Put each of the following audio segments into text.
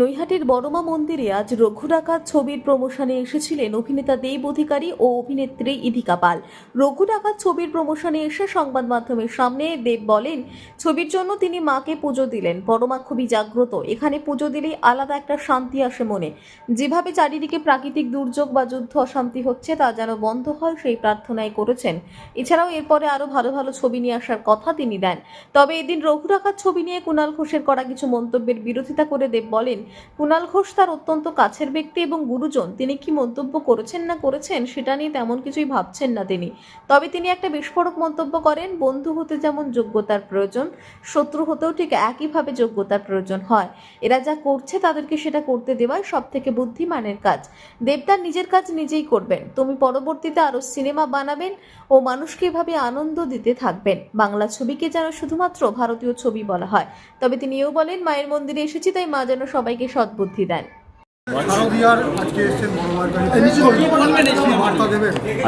নৈহাটির বড়মা মন্দিরে আজ রঘু ডাকাত ছবির প্রমোশনে এসেছিলেন অভিনেতা দেব অধিকারী ও অভিনেত্রী ইধিকা পাল। রঘু ডাকাত ছবির প্রমোশনে এসে সংবাদ মাধ্যমের সামনে দেব বলেন, ছবির জন্য তিনি মাকে পুজো দিলেন বড়মা খুবই জাগ্রত এখানে পুজো দিলেই আলাদা একটা শান্তি আসে মনে। যেভাবে চারিদিকে প্রাকৃতিক দুর্যোগ বা যুদ্ধ অশান্তি হচ্ছে, তা যেন বন্ধ হয় সেই প্রার্থনাই করেছেন। এছাড়াও এরপরে আরও ভালো ভালো ছবি নিয়ে আসার কথা তিনি দেন। তবে এদিন রঘু ডাকাত ছবি নিয়ে কুণাল ঘোষের করা কিছু মন্তব্যের বিরোধিতা করে দেব বলেন কুণাল ঘোষ তার অত্যন্ত কাছের ব্যক্তি এবং গুরুজন। তিনি কি মন্তব্য করেছেন না করেছেন সেটা নিয়ে তেমন কিছুই ভাবছেন না তিনি। তবে তিনি একটা বিস্ফোরক মন্তব্য করেন, বন্ধু হতে যেমন যোগ্যতার প্রয়োজন, শত্রু হতেও ঠিক একইভাবে যোগ্যতার প্রয়োজন হয়। এরা যা করছে তাদেরকে সেটা করতে দেওয়াই সব থেকে বুদ্ধিমানের কাজ। দেবদার নিজের কাজ নিজেই করবেন। তুমি পরবর্তীতে আরও সিনেমা বানাবেন ও মানুষকে এভাবে আনন্দ দিতে থাকবেন। বাংলা ছবিকে যেন শুধুমাত্র ভারতীয় ছবি বলা হয়। তবে তিনি এও বলেন, মায়ের মন্দিরে এসেছি, তাই মা যেন সবাইকে সদ্বুদ্ধি দেন।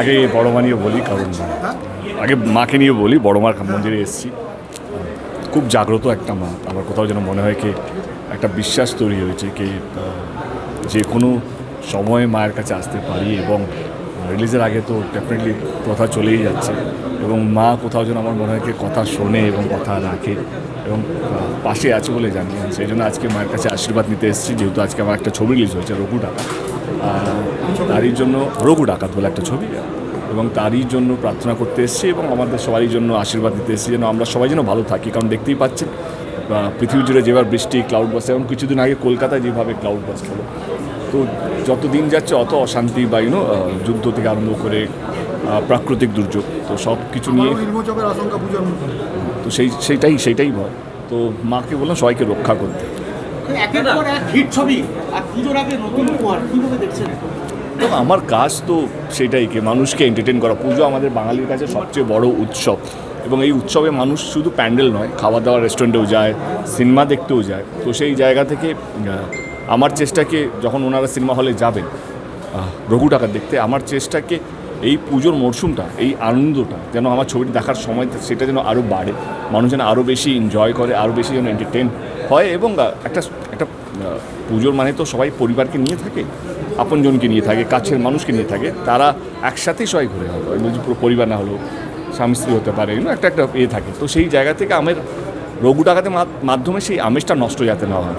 আগে বড় মা নিয়ে বলি কারণ আগে মাকে নিয়ে বলি বড় মার মন্দিরে এসেছি। খুব জাগ্রত একটা মা। আমার কোথাও যেন মনে হয় কি একটা বিশ্বাস তৈরি হয়েছে কি যে কোনো সময়ে মায়ের কাছে আসতে পারি এবং রিলিজের আগে তো ডেফিনেটলি কথা চলেই যাচ্ছে। এবং মা কোথাও যেন আমার মনে হয় কথা শোনে এবং কথা রাখে এবং পাশে আছে বলে জানি সেই জন্য আজকে মায়ের কাছে আশীর্বাদ নিতে এসেছি যেহেতু আজকে আমার একটা ছবি রিলিজ হয়েছে রঘু আহ, তারই জন্য রঘু ডাকাত বলে একটা ছবি। এবং তারই জন্য প্রার্থনা করতে এসেছি এবং আমাদের সবারই জন্য আশীর্বাদ দিতে এসেছি যেন আমরা সবাই যেন ভালো থাকি। কারণ দেখতেই পাচ্ছেন পৃথিবী জুড়ে যেভাবে বৃষ্টি ক্লাউড বাস এবং কিছুদিন আগে কলকাতায় যেভাবে ক্লাউড বাস হলো তো যত দিন যাচ্ছে অত অশান্তি বা ইউনো যুদ্ধ থেকে আরম্ভ করে প্রাকৃতিক দুর্যোগ তো সব কিছু নিয়ে তো সেই সেইটাই সেইটাই ভয়। তো মাকে বললাম সবাইকে রক্ষা করতে। একের পর এক হিট ছবি আর পুজোর আগে নতুন উপহার কীভাবে দেখছেন? এবং আমার কাজ তো সেটাই কি মানুষকে এন্টারটেন করা। পুজো আমাদের বাঙালির কাছে সবচেয়ে বড় উৎসব। এবং এই উৎসবে মানুষ শুধু প্যান্ডেল নয় খাওয়া দাওয়া রেস্টুরেন্টেও যায় সিনেমা দেখতেও যায়। তো সেই জায়গা থেকে আমার চেষ্টাকে যখন ওনারা সিনেমা হলে যাবেন রঘু টাকা দেখতে, আমার চেষ্টাকে এই পুজোর মরশুমটা, এই আনন্দটা যেন আমার ছবিটি দেখার সময় সেটা যেন আরও বাড়ে, মানুষ যেন আরও বেশি এনজয় করে আরও বেশি যেন এন্টারটেন হয় এবং একটা একটা পুজোর মানে তো সবাই পরিবারকে নিয়ে থাকে, আপনজনকে নিয়ে থাকে, কাছের মানুষকে নিয়ে থাকে, তারা একসাথেই সবাই ঘুরে হবে পুরো পরিবার না হলেও স্বামী স্ত্রী হতে পারে, এগুলো একটা একটা এ থাকে। তো সেই জায়গা থেকে আমের রঘু ডাকাতের মাধ্যমে সেই আমেজটা নষ্ট যাতে না হয়।